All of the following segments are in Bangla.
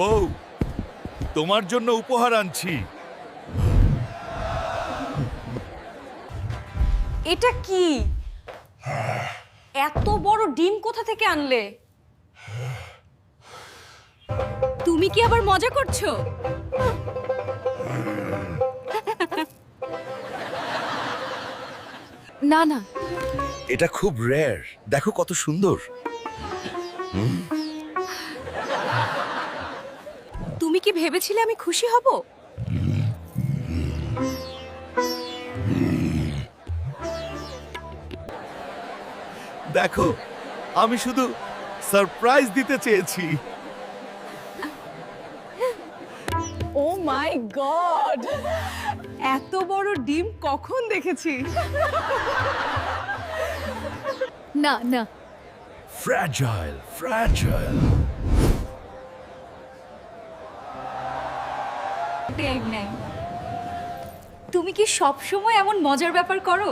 বউ তোমার জন্য উপহার আনছি। এটা কি? এত বড় ডিম কোথা থেকে আনলে? তুমি কি আবার মজা করছ? না না। এটা খুব রেয়ার দেখো কত সুন্দর। তুমি কি ভেবেছিলে আমি খুশি হব? দেখো আমি শুধু সারপ্রাইজ দিতে চেয়েছি। Oh my god! এত বড় ডিম কখন দেখেছি? না না। ফ্র্যাজাইল ফ্র্যাজাইল নাই তুমি কি সব সময় এমন মজার ব্যাপার করো?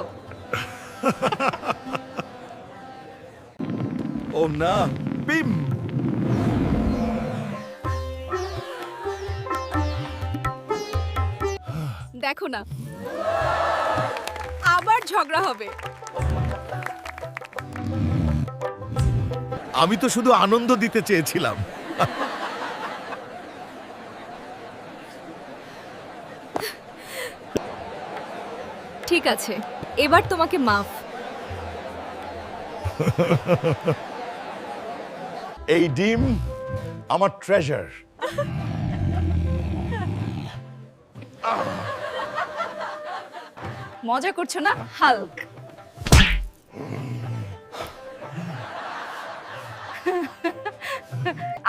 ও না বিম দেখো না আবার ঝগড়া হবে। আমি তো শুধু আনন্দ দিতে চেয়েছিলাম। ঠিক আছে এবার তোমাকে মাফ। এই ডিম আমার ট্রেজার মজা করছ না হাল্ক?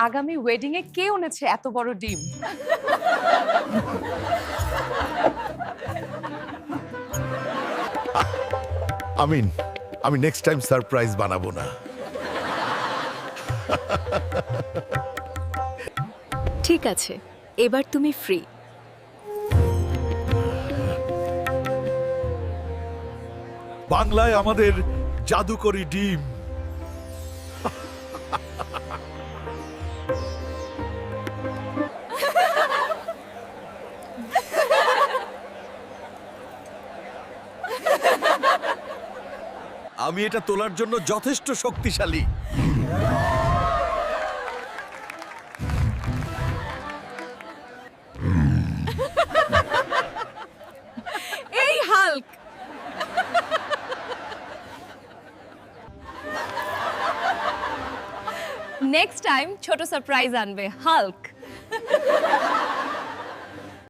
আগামী ওয়েডিং এ কে এনেছে এত বড় ডিম? আমিন আমি নেক্সট টাইম সারপ্রাইজ বানাবো না। ঠিক আছে এবার তুমি ফ্রি বাংলায় আমাদের জাদুকরি ডিম। আমি এটা তোলার জন্য যথেষ্ট শক্তিশালী। এই হাল্ক। নেক্সট টাইম ছোট সারপ্রাইজ আনবে হাল্ক।